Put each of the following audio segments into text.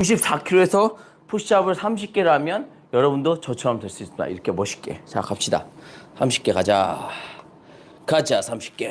94kg에서 푸시업을 3 0개라면 여러분도 저처럼 될 수 있습니다. 이렇게 멋있게. 자, 갑시다. 30개 가자. 가자, 30개.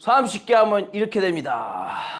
30개 하면 이렇게 됩니다.